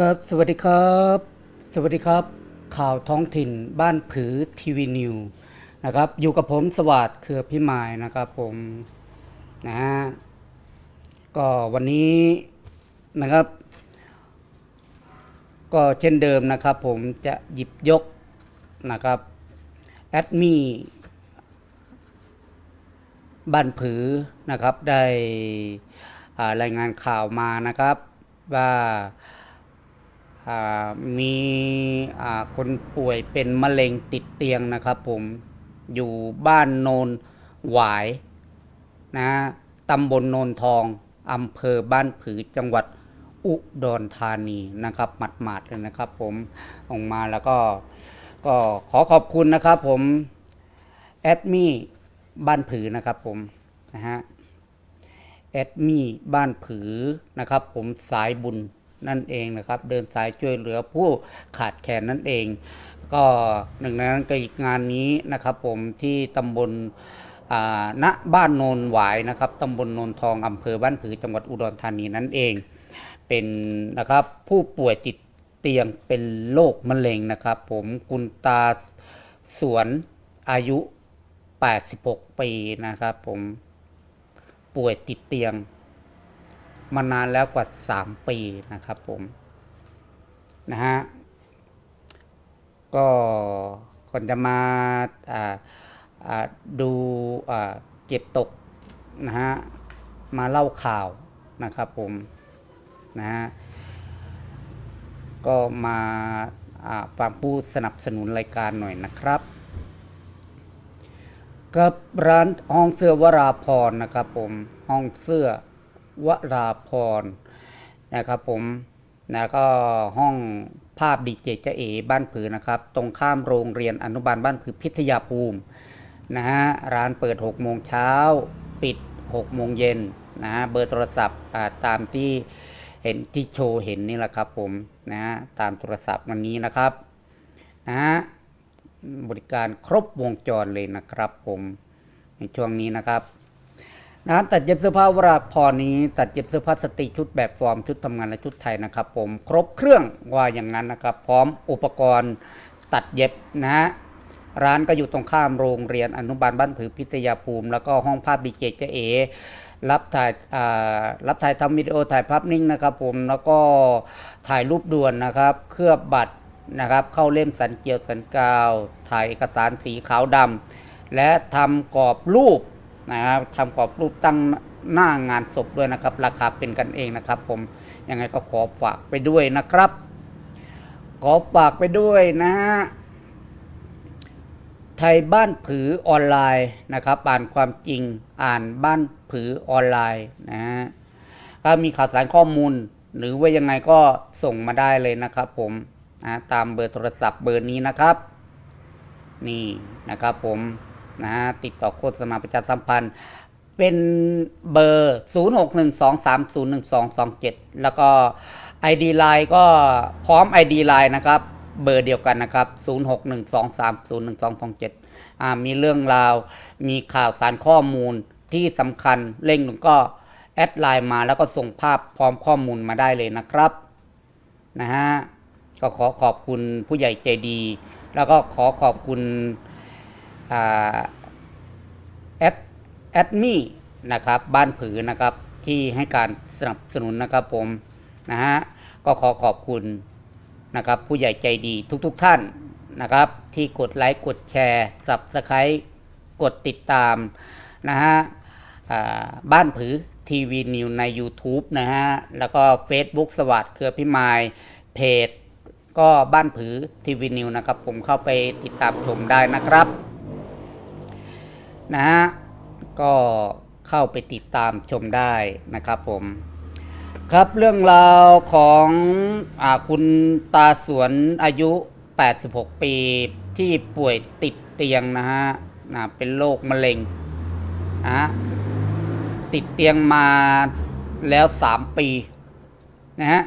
ครับสวัสดีครับ สวัสดีครับ ข่าวท้องถิ่นบ้านผือทีวีนิวนะครับ อยู่กับผมสวัสดิ์เครือพิมายนะครับผมนะฮะก็วันนี้นะครับ ก็เช่นเดิมนะครับ ผมจะหยิบยกนะครับแอดมีบ้านผือนะครับได้รายงานข่าวมานะครับว่า มีคนป่วยเป็นมะเร็งติดเตียงนะครับผมอยู่บ้านโนนหวายนะตำบลโนนทองอำเภอบ้านผือจังหวัดอุดรธานีนะครับหมัดๆเลยนะครับ ผมออกมาแล้วก็ก็ขอขอบคุณนะครับ ผมแอดมี่บ้านผือนะครับผมนะฮะแอดมี่บ้านผือนะครับ ผมสายบุญ นั่นเองนะครับ เดินสายช่วยเหลือผู้ขาดแคลนนั่นเอง ก็หนึ่งในนั้นก็อีกงานนี้นะครับ ผมที่ตำบลอ่าณบ้านโนนหวายนะครับตำบลโนนทองอำเภอบ้านผือจังหวัดอุดรธานีนั่นเอง เป็นนะครับผู้ป่วยติดเตียงเป็นโรคมะเร็งนะครับ ผมคุณตาสวนอายุ 86 ปีนะครับ ผมป่วยติดเตียง มานานแล้วกว่า 3 ปีนะครับผม นะฮะ ก็ก่อนจะมาดูเก็บตกนะฮะ มาเล่าข่าวนะครับผม นะฮะ ก็มาอ่าฟังผู้สนับสนุนรายการหน่อยนะครับกับร้านห้องเสื้อวราพรนะครับผมห้องเสื้อ วราพรนะครับผมแล้วก็ห้องภาพดีเจเจเอบ้านผือนะครับ ตรงข้ามโรงเรียนอนุบาลบ้านผือพิทยาภูมินะฮะร้านเปิด 6 โมงเช้า ปิด 6 โมงเย็นนะฮะเบอร์โทรศัพท์อ่าตามที่เห็นที่โชว์เห็นนี่แหละครับผมนะฮะตามโทรศัพท์วันนี้นะครับนะฮะบริการครบวงจรเลยนะครับผมในช่วงนี้นะครับ ร้านตัดเย็บเสื้อผ้าวราพรนี้ ตัดเย็บเสื้อผ้าสตรีชุดแบบฟอร์มชุดทำงานและชุดไทยนะครับ ผมครบเครื่องว่าอย่างนั้นนะครับ พร้อมอุปกรณ์ตัดเย็บนะฮะร้านก็อยู่ตรงข้ามโรงเรียนอนุบาลบ้านผือพิทยาภูมิ แล้วก็ห้องภาพดีเจเจเอรับถ่ายรับถ่ายทำวิดีโอถ่ายภาพนิ่งนะครับ ผมแล้วก็ถ่ายรูปด่วนนะครับ เคลือบบัตรนะครับ เข้าเล่มสันเกียวสันกาว ถ่ายเอกสารสีขาวดำและทำกรอบรูป นะครับทำกรอบรูปตั้งหน้างานศพด้วยนะครับ ราคาเป็นกันเองนะครับ ผมยังไงก็ขอฝากไปด้วยนะครับ ขอฝากไปด้วยนะฮะไทยบ้านผือออนไลน์นะครับ อ่านความจริงอ่านบ้านผือออนไลน์นะฮะถ้ามีข่าวสารข้อมูล หรือว่ายังไงก็ส่งมาได้เลยนะครับ ผมนะตามเบอร์โทรศัพท์เบอร์นี้นะครับ นี่นะครับผม นะติดต่อโฆษณาประชาสัมพันธ์ เป็นเบอร์ 0612301227 แล้วก็ ID Line ก็พร้อม ID Line นะครับ เบอร์เดียวกันนะครับ 0612301227 มีเรื่องราว มีข่าวสารข้อมูลที่สำคัญเร่งหนึ่งก็แอดไลน์มาแล้วก็ส่งภาพพร้อมข้อมูลมาได้เลยนะครับนะฮะก็ขอขอบคุณผู้ใหญ่ใจดี แล้วก็ขอขอบคุณ แอดแอดมี่นะครับบ้านผือนะครับที่ให้การสนับสนุนนะครับผมนะฮะก็ขอขอบคุณนะครับผู้ใหญ่ใจดีทุกๆทท่านนะครับ ที่กดไลค์กดแชร์ Subscribe กดติดตามนะฮะบ้านผือทีวีนิวใน YouTube นะฮะ แล้วก็ Facebook สวัสดิ์เครือพิมายเพจ ก็บ้านผือทีวีนิวนะครับ ผมเข้าไปติดตามชมได้นะครับ นะฮะก็เข้าไปติดตามชมได้นะครับผมครับเรื่องราวของอคุณตาสวนอายุ 86 ปีที่ป่วยติดเตียงนะฮะนะเป็นโรคมะเร็งนะติดเตียงมาแล้ว 3 ปีนะฮะ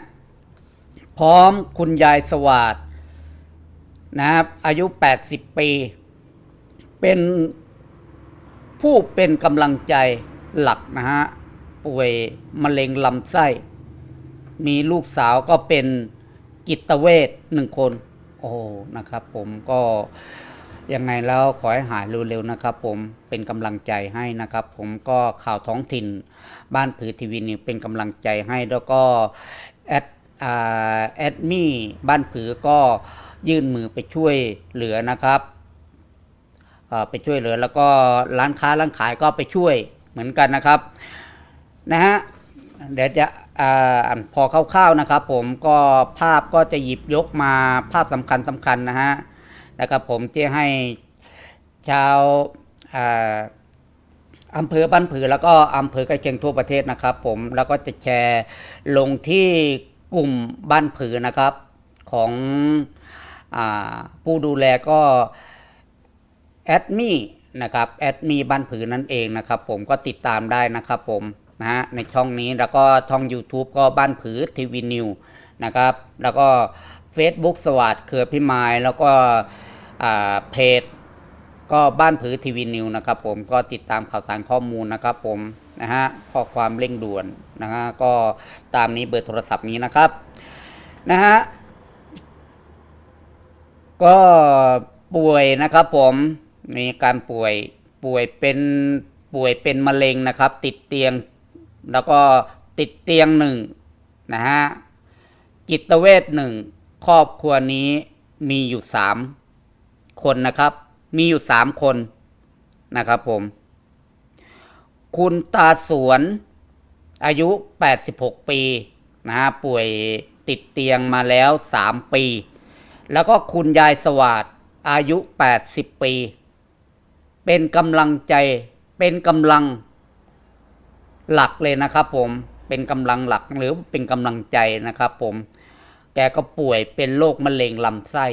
พร้อมคุณยายสวัสดนะครับอายุ 80 ปี เป็น ผู้เป็นกำลังใจหลักนะฮะป่วยมะเร็งลำไส้ มีลูกสาวก็เป็นจิตเวชหนึ่งคน โอ้นะครับ ผมก็ยังไงแล้วขอให้หายเร็วๆนะครับ ผมเป็นกำลังใจให้นะครับ ผมก็ข่าวท้องถิ่นบ้านผือทีวีนี่เป็นกำลังใจให้แล้วก็แอดแอดมี่บ้านผือก็ยื่นมือไปช่วยเหลือนะครับ ไปช่วยเหลือ แล้วก็ร้านค้าร้านขายก็ไปช่วยเหมือนกันนะครับนะฮะเดี๋ยวจะออพอคร่าวๆนะครับ ผมก็ภาพก็จะหยิบยกมาภาพสำคัญสำคัญนะฮะนะครับผมที่ให้ชาวอำเภอบ้านผือแล้วก็อำเภอใกล้เคียงทั่วประเทศนะครับ ผมแล้วก็จะแชร์ลงที่กลุ่มบ้านผือนะครับของอผู้ดูแลก็ แอดมี่นะครับแอดมี่บ้านผือนั่นเองนะครับผมก็ติดตามได้นะครับผมนะฮะในช่องนี้แล้วก็ช่อง YouTube ก็บ้านผือทีวีนิวนะครับแล้วก็ Facebook สวัสดเครือพิมายแล้วก็อ่าเพจก็บ้านผือทีวีนิวนะครับผมก็ติดตามข่าวสารข้อมูลนะครับผมนะฮะข้อความเร่งด่วนนะฮะก็ตามนี้เบอร์โทรศัพท์นี้นะครับนะฮะก็ป่วยนะครับผม มีการป่วยป่วยเป็นป่วยเป็นมะเร็งนะครับ ติดเตียงแล้วก็ติดเตียงหนึ่งนะฮะจิตเวชหนึ่งครอบครัวนี้มีอยู่สามคนนะครับ มีอยู่สามคนนะครับผม คุณตาสวนอายุ 86 ปีนะฮะป่วยติดเตียงมาแล้ว 3 ปี แล้วก็คุณยายสวัสดอายุ 80 ปี เป็นกำลังใจ เป็นกำลังหลักเลยนะครับผม เป็นกำลังหลักหรือเป็นกำลังใจนะครับผม แกก็ป่วยเป็นโรคมะเร็งลำไส้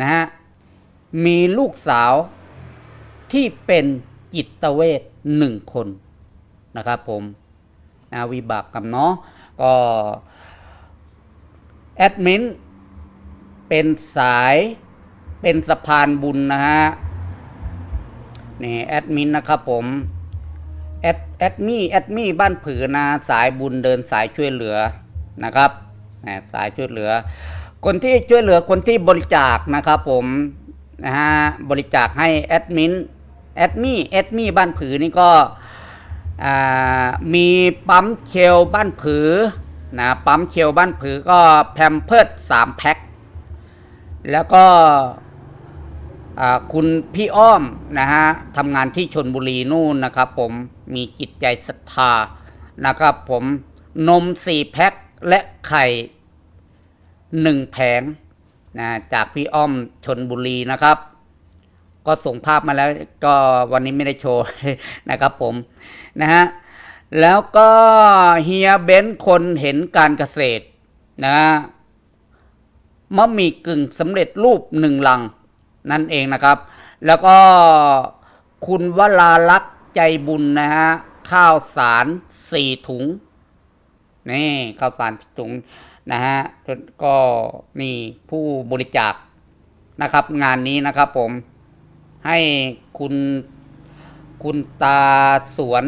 นะฮะ มีลูกสาวที่เป็นจิตเวชหนึ่งคนนะครับผมนะวิบากกรรมเนาะก็แอดมินเป็นสายเป็นสะพานบุญนะฮะ นี่แอดมินนะครับผมแอดแอดมี่แอดมี่บ้านผือนะสายบุญเดินสายช่วยเหลือนะครับสายช่วยเหลือ คนที่ช่วยเหลือคนที่บริจาคนะครับผมนะฮะบริจาคให้แอดมินแอดมี่แอดมี่บ้านผือนี่ก็มีปั๊มเชลบ้านผือนะปั๊มเชลบ้านผือก็แพมเพิร์ดสามแพ็คแล้วก็ คุณพี่อ้อมนะฮะทำงานที่ชนบุรีนู่นนะครับผมมีจิตใจศรัทธานะครับผมนมสี่แพ็คและไข่หนึ่งแผงนะจากพี่อ้อมชนบุรีนะครับ ก็ส่งภาพมาแล้วก็วันนี้ไม่ได้โชว์นะครับผมนะฮะแล้วก็เฮียเบนซ์คนเห็นการเกษตรนะมะหมี่กึ่งสำเร็จรูปหนึ่งลัง นั่นเองนะครับ แล้วก็คุณวราลักษ์ใจบุญนะฮะข้าวสารสี่ถุงนี่ข้าวสารสี่ถุงนะฮะก็นี่ผู้บริจาคนะครับ งานนี้นะครับผมให้คุณคุณตาสวน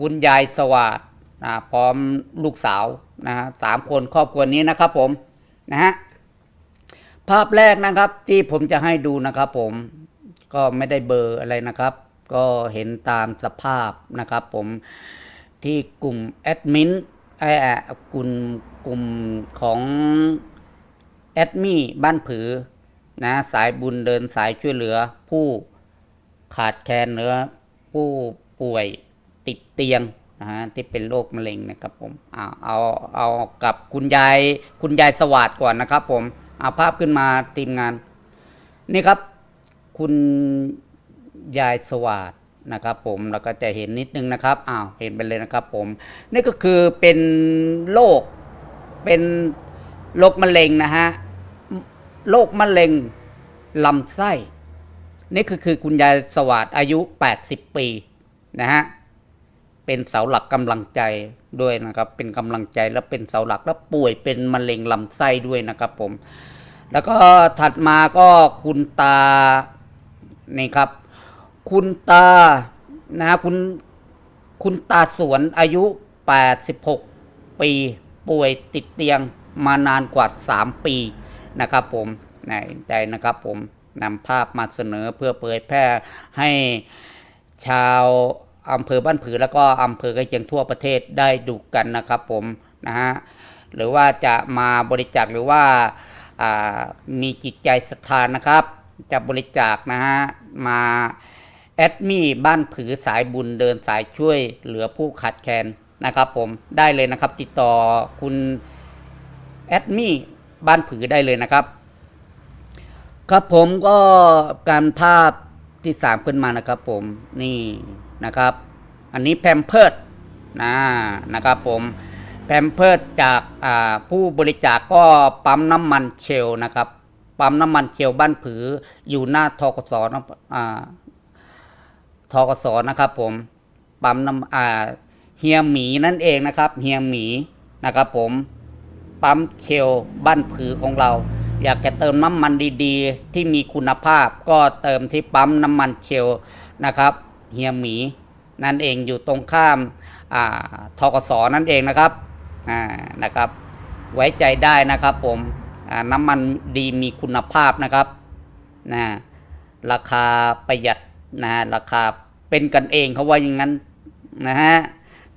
คุณยายสวัสดนะพร้อมลูกสาวนะฮะสามคนครอบครัวนี้นะครับผมนะฮะ ภาพแรกนะครับที่ผมจะให้ดูนะครับ ผมก็ไม่ได้เบอร์อะไรนะครับ ก็เห็นตามสภาพนะครับ ผมที่กลุ่มแอดมินไอ้อะกลุ่มกลุ่มของแอดมี่บ้านผือนะสายบุญเดินสายช่วยเหลือ ผู้ขาดแคลนเนื้อผู้ป่วยติดเตียงนะฮะที่เป็นโรคมะเร็งนะครับผมเอาเอาเอากับคุณยายคุณยายสวัสดก่อนนะครับผม อาภาพขึ้นมาทีมงาน นี่ครับ คุณยายสวัสดนะครับผมแล้วก็จะเห็นนิดนึงนะครับอ้าวเห็นไปเลยนะครับผม นี่ก็คือเป็นโรคเป็นโรคมะเร็งนะฮะโรคมะเร็งลำไส้ นี่คือคือคุณยายสวัสดอายุ 80 ปีนะฮะเป็นเสาหลักกำลังใจด้วยนะครับ เป็นกำลังใจและเป็นเสาหลักและป่วยเป็นมะเร็งลำไส้ด้วยนะครับผม แล้วก็ถัดมาก็คุณตานี่ครับ คุณตานะฮะคุณคุณตาสวนอายุ 86 ปี ป่วยติดเตียงมานานกว่า 3 ปีนะครับผมในใจนะครับผมนำภาพมาเสนอเพื่อเผยแพร่ให้ชาวอำเภอบ้านผือแล้วก็อำเภอใกล้เคียงทั่วประเทศได้ดูกันนะครับผมนะฮะหรือว่าจะมาบริจาคหรือว่าอ่า มีจิตใจศรัทธานะครับ จะบริจาคนะฮะมาแอดมี่บ้านผือสายบุญเดินสายช่วยเหลือผู้ขาดแคลนนะครับผมได้เลยนะครับติดต่อคุณแอดมี่บ้านผือได้เลยนะครับ ครับผมก็การภาพที่สามขึ้นมานะครับผมนี่นะครับ อันนี้แพมเพิร์ดนะนะครับผม พมเพิร์ดจากาผู้บริจาคก็ปั๊มน้ำมันเชลนะครับ ปั๊มน้ำมันเชลบ้านผืออยู่หน้าทกสนะทกสนะครับผม ปั๊มน้ำเฮียหมีนั่นเองนะครับเฮียหมีนะครับผมปั๊มเชลบ้านผือของเรา อยากจะเติมน้ำมันดีๆ ที่มีคุณภาพก็เติมที่ปั๊มน้ำมันเชลนะครับเฮียหมีนั่นเองอยู่ตรงข้ามอ่าทกสนั่นเองนะครับ อ่านะครับ ไว้ใจได้นะครับผมน้ำมันดีมีคุณภาพนะครับนะราคาประหยัดนะราคาเป็นกันเองเขาว่าอย่างนั้นนะฮะ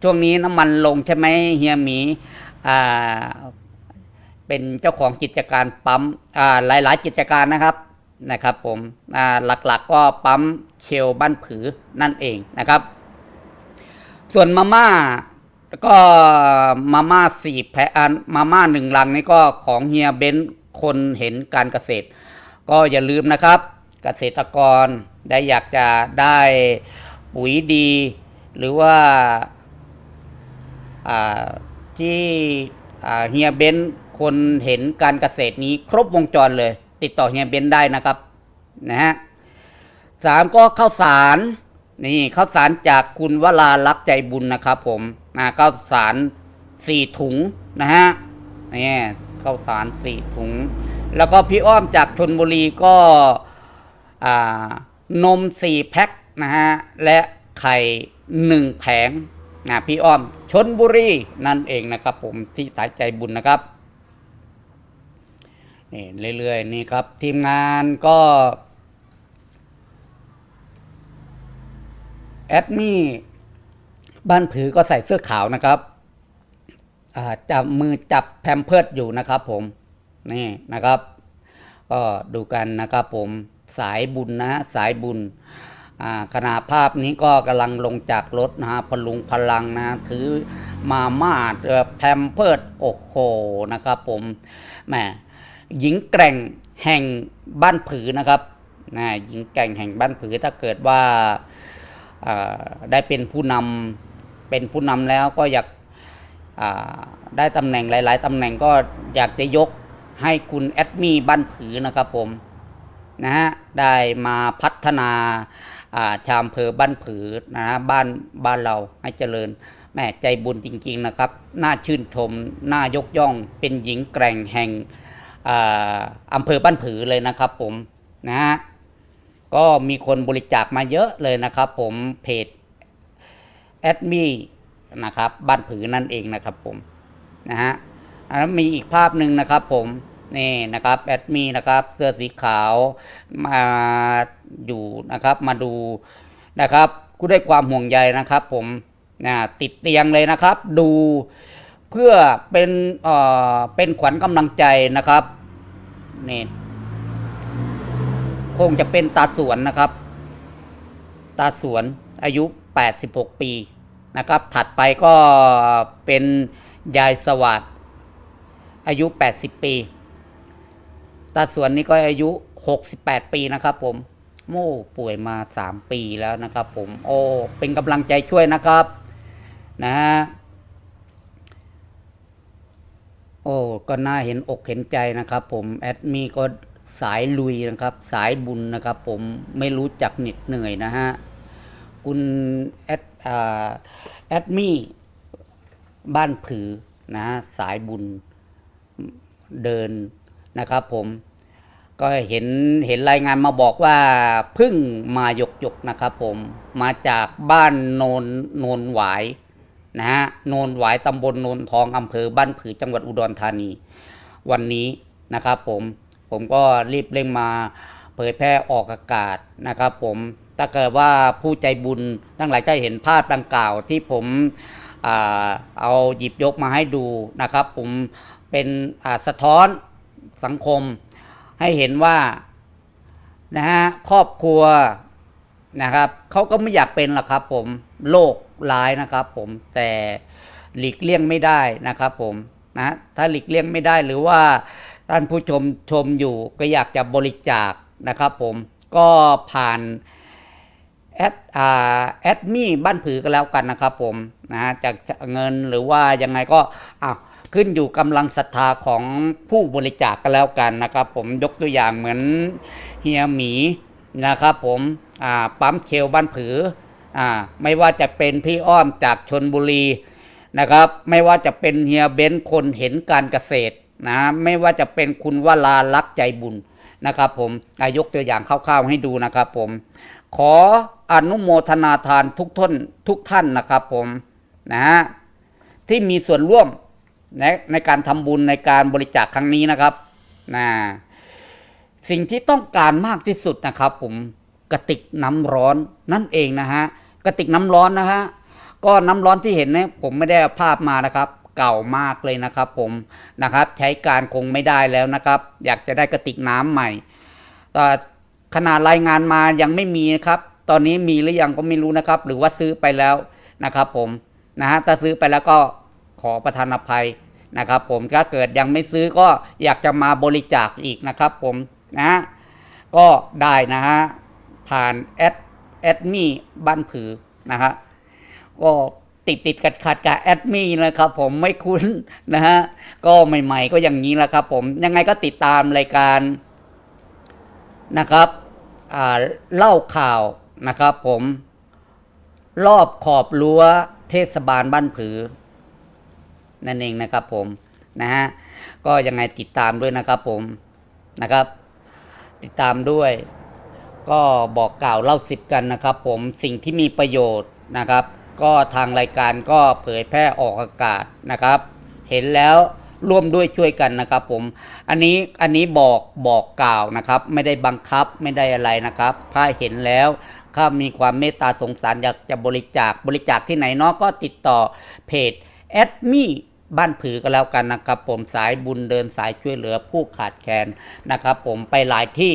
ช่วงนี้น้ำมันลงใช่ไหมเฮียหมีอ่าเป็นเจ้าของกิจการปั๊มอ่าหลาย ๆ กิจการนะครับนะครับผมอ่าหลักๆก็ปั๊มเชลบ้านผือนั่นเองนะครับ ส่วนมาม่า ก็มาม่าสี่แพ็คอันมาม่าหนึ่งลังนี่ก็ของเฮียเบนซ์คนเห็นการเกษตร ก็อย่าลืมนะครับ เกษตรกรได้อยากจะได้ปุ๋ยดี หรือว่าที่เฮียเบนซ์คนเห็นการเกษตรนี้ครบวงจรเลย ติดต่อเฮียเบนซ์ได้นะครับนะฮะสามก็ข้าวสารนี่ข้าวสารจากคุณวราลักษ์ใจบุญนะครับผม นะข้าวสารสี่ถุงนะฮะนี่ข้าวสารสี่ถุง แล้วก็พี่อ้อมจากชนบุรีก็นมสี่แพ็คนะฮะและไข่หนึ่งแผงนะพี่อ้อมชนบุรีนั่นเองนะครับ ผมที่สายใจบุญนะครับนี่เรื่อยๆนี่ครับทีมงานก็แอดมี่ บ้านผือก็ใส่เสื้อขาวนะครับจับมือจับแพมเพิร์ดอยู่นะครับผมนี่นะครับ ก็ดูกันนะครับผมสายบุญนะฮะสายบุญอ่าขณะภาพนี้ก็กำลังลงจากรถนะฮะพลุงพลังนะถือมาม่าแพมเพิร์ดโอ้โหนะครับผมแหมหญิงแกร่งแห่งบ้านผือนะครับนะหญิงแกร่งแห่งบ้านผือถ้าเกิดว่าได้เป็นผู้นำ เป็นผู้นำแล้วก็อยากได้ตำแหน่งหลาย ๆตำแหน่งก็อยากจะยกให้คุณแอดมี่บ้านผือนะครับผมนะฮะได้มาพัฒนาอ่าชาวอำเภอบ้านผือนะฮะบ้านบ้านเราให้เจริญแม่ใจบุญจริง ๆนะครับ น่าชื่นชมน่ายกย่องเป็นหญิงแกร่งแห่งอ่าอำเภอบ้านผือเลยนะครับผมนะฮะก็มีคนบริจาคมาเยอะเลยนะครับผมเพจ แอดมี่นะครับบ้านผือนั่นเองนะครับผมนะฮะอันนั้นมีอีกภาพหนึ่งนะครับผมนี่นะครับแอดมีนะครับเสื้อสีขาวมาอยู่นะครับมาดูนะครับกูได้ความห่วงใยนะครับผมนะติดเตียงเลยนะครับ ดูเพื่อเป็นเอ่อเป็นขวัญกำลังใจนะครับนี่คงจะเป็นตาสวนนะครับ ตาสวนอายุ 86 ปี นะครับ ถัดไปก็เป็นยายสวัสดอายุ 80 ปีตาสวนนี่ก็อายุ 68 ปีนะครับผมโม่ป่วยมา 3 ปีแล้วนะครับผม โอ้ เป็นกำลังใจช่วยนะครับนะฮะโอ้ ก็น่าเห็นอกเห็นใจนะครับผม แอดมีก็สายลุยนะครับ สายบุญนะครับผมไม่รู้จักเหน็ดเหนื่อยนะฮะ คุณแอด แอดมี่บ้านผือนะสายบุญเดินนะครับผมก็เห็นเห็นรายงานมาบอกว่าพึ่งมาหยกหยกนะครับผมมาจากบ้านโนนโนนหวายนะฮะโนนหวายตำบลโนนทองอำเภอบ้านผือจังหวัดอุดรธานี วันนี้นะครับผมผมก็รีบเร่งมาเผยแพร่ออกอากาศนะครับผม ถ้าเกิดว่าผู้ใจบุญทั้งหลายจะเห็นภาพดังกล่าวที่ผมอเอาหยิบยกมาให้ดูนะครับ ผมเป็นสะท้อนสังคม ให้เห็นว่านะฮะครอบครัวนะครับเขาก็ไม่อยากเป็นหรอกครับผมโรคร้ายนะครับผมแต่หลีกเลี่ยงไม่ได้นะครับผมนะถ้าหลีกเลี่ยงไม่ได้หรือว่าท่านผู้ชมชมอยู่ก็อยากจะบริจาคนะครับผมก็ผ่าน แอดอ่าแอดมี่บ้านผือก็แล้วกันนะครับผมนะจากเงินหรือว่ายังไงก็อ้าวขึ้นอยู่กำลังศรัทธาของผู้บริจาคก็แล้วกันนะครับ ผมยกตัวอย่างเหมือนเฮียหมีนะครับผมอ่าปั๊มเชลบ้านผืออ่าไม่ว่าจะเป็นพี่อ้อมจากชนบุรีนะครับ ไม่ว่าจะเป็นเฮียเบนซ์คนเห็นการเกษตรนะไม่ว่าจะเป็นคุณวลาลักใจบุญนะครับผมอายกตัวอย่างคร่าวๆให้ดูนะครับผม ขออนุโมทนาทานทุกท่านทุกท่านนะครับผมนะฮะที่มีส่วนร่วมในในการทำบุญในการบริจาคครั้งนี้นะครับนะสิ่งที่ต้องการมากที่สุดนะครับ ผมกระติกน้ำร้อนนั่นเองนะฮะกระติกน้ำร้อนนะฮะก็น้ำร้อนที่เห็นเนี่ยผมไม่ได้ภาพมานะครับ เก่ามากเลยนะครับ ผมนะครับ ใช้การคงไม่ได้แล้วนะครับ อยากจะได้กระติกน้ำใหม่แต่ ขนาดรายงานมายังไม่มีนะครับ ตอนนี้มีหรือยังก็ไม่รู้นะครับ หรือว่าซื้อไปแล้วนะครับ ผมนะฮะถ้าซื้อไปแล้วก็ขอประทานอภัยนะครับ ผมถ้าเกิดยังไม่ซื้อก็อยากจะมาบริจาคอีกนะครับ ผมนะก็ได้นะฮะผ่านแอดแอดมี่บ้านผือนะฮะก็ติดติดขัดขัดกับแอดมี่นะครับ ผมไม่คุ้นนะฮะก็ใหม่ ๆ ก็อย่างนี้แหละครับ ผมยังไงก็ติดตามรายการนะครับ เล่าข่าวนะครับผม รอบขอบรั้วเทศบาลบ้านผือ นั่นเองนะครับผมนะฮะก็ยังไงติดตามด้วยนะครับผมนะครับ ติดตามด้วย ก็บอกกล่าวเล่าสิบกันนะครับ ผมสิ่งที่มีประโยชน์นะครับ ก็ทางรายการก็เผยแพร่ออกอากาศนะครับ เห็นแล้ว ร่วมด้วยช่วยกันนะครับผม อันนี้อันนี้บอกบอกกล่าวนะครับ ไม่ได้บังคับไม่ได้อะไรนะครับถ้าเห็นแล้วถ้ามีความเมตตาสงสารอยากจะบริจาคบริจาคที่ไหนเนาะก็ติดต่อเพจแอดมี่บ้านผือก็แล้วกันนะครับ ผมสายบุญเดินสายช่วยเหลือผู้ขาดแคลนนะครับ ผมไปหลายที่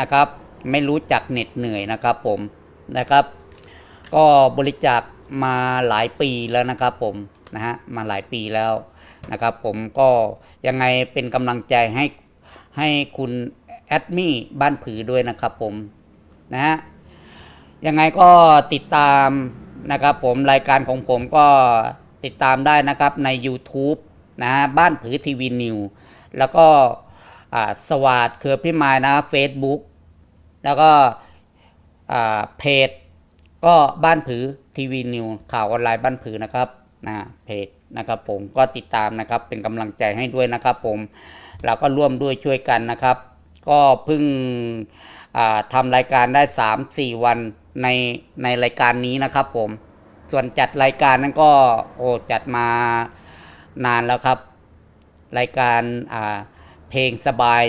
นะครับ ไม่รู้จักเหน็ดเหนื่อยนะครับ ผมนะครับ ก็บริจาคมาหลายปีแล้วนะครับ ผมนะฮะมาหลายปีแล้ว นะครับผมก็ยังไงเป็นกำลังใจให้ให้คุณแอดมี่บ้านผือด้วยนะครับผมนะฮะยังไงก็ติดตามนะครับผมรายการของผมก็ติดตามได้นะครับใน YouTube นะฮะบ้านผือทีวีนิวแล้วก็สวัสดเครือพิมายนะ Facebook แล้วก็อ่าเพจก็บ้านผือทีวีนิวข่าวออนไลน์บ้านผือนะครับ นะเพจนะครับผมก็ติดตามนะครับเป็นกำลังใจให้ด้วยนะครับผมเราก็ร่วมด้วยช่วยกันนะครับ ก็เพิ่งอ่าทำรายการได้ 3-4 วันในในรายการนี้นะครับผมส่วนจัดรายการนั้นก็โอ้จัดมานานแล้วครับ รายการาเพลงสบาย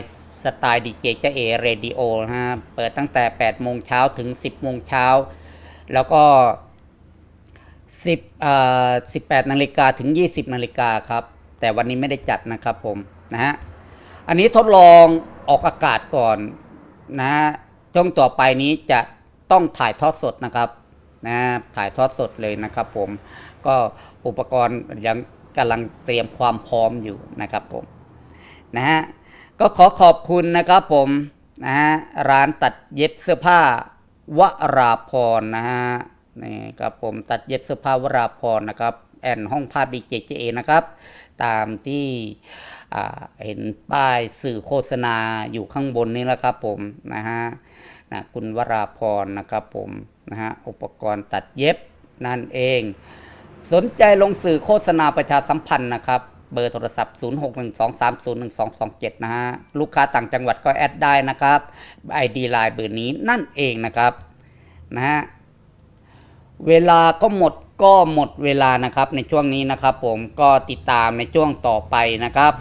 สไตล์ดีเจเจเอเรดิโอนะฮะเปิดตั้งแต่ 8 โมงเช้าถึง 10 โมงเช้า แล้วก็ สิบเอ่อสิบแปดนาฬิกาถึงยี่สิบนาฬิกาครับ แต่วันนี้ไม่ได้จัดนะครับผมนะฮะอันนี้ทดลองออกอากาศก่อนนะฮะช่วงต่อไปนี้จะต้องถ่ายทอดสดนะครับนะถ่ายทอดสดเลยนะครับผมก็อุปกรณ์ยังกำลังเตรียมความพร้อมอยู่นะครับผมนะฮะก็ขอขอบคุณนะครับผมนะฮะร้านตัดเย็บเสื้อผ้าวราพรนะฮะ นี่ครับผมตัดเย็บเสื้อผ้าวราพรนะครับแอนห้องภาพดีเจเจนะครับ ตามที่เห็นป้ายสื่อโฆษณาอยู่ข้างบนนี้แล้วครับผมนะฮะนะคุณวราพรนะครับผมนะฮะอุปกรณ์ตัดเย็บนั่นเอง สนใจลงสื่อโฆษณาประชาสัมพันธ์นะครับเบอร์โทรศัพท์ 0612301227 นะฮะ ลูกค้าต่างจังหวัดก็แอดได้นะครับ ID ไลน์เบอร์นี้นั่นเองนะครับ นะฮะ เวลาก็หมดก็หมดเวลานะครับในช่วงนี้นะครับ ผมก็ติดตามในช่วงต่อไปนะครับ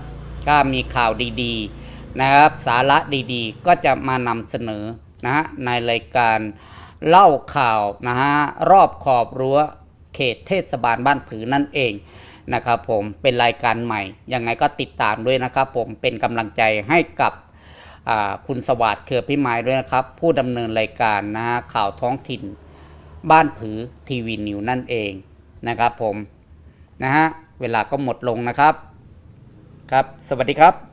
ก็มีข่าวดีๆนะครับ สาระดีๆ ก็จะมานำเสนอนะฮะในรายการเล่าข่าวนะฮะรอบขอบรั้วเขตเทศบาลบ้านผือนั่นเองนะครับผมเป็นรายการใหม่ยังไงก็ติดตามด้วยนะครับ ผมเป็นกำลังใจให้กับคุณสวัสดิ์เครือพิมายด้วยนะครับ ผู้ดำเนินรายการนะฮะข่าวท้องถิ่น บ้านผือทีวีนิวนั่นเองนะครับผมนะฮะเวลาก็หมดลงนะครับ ครับ สวัสดีครับ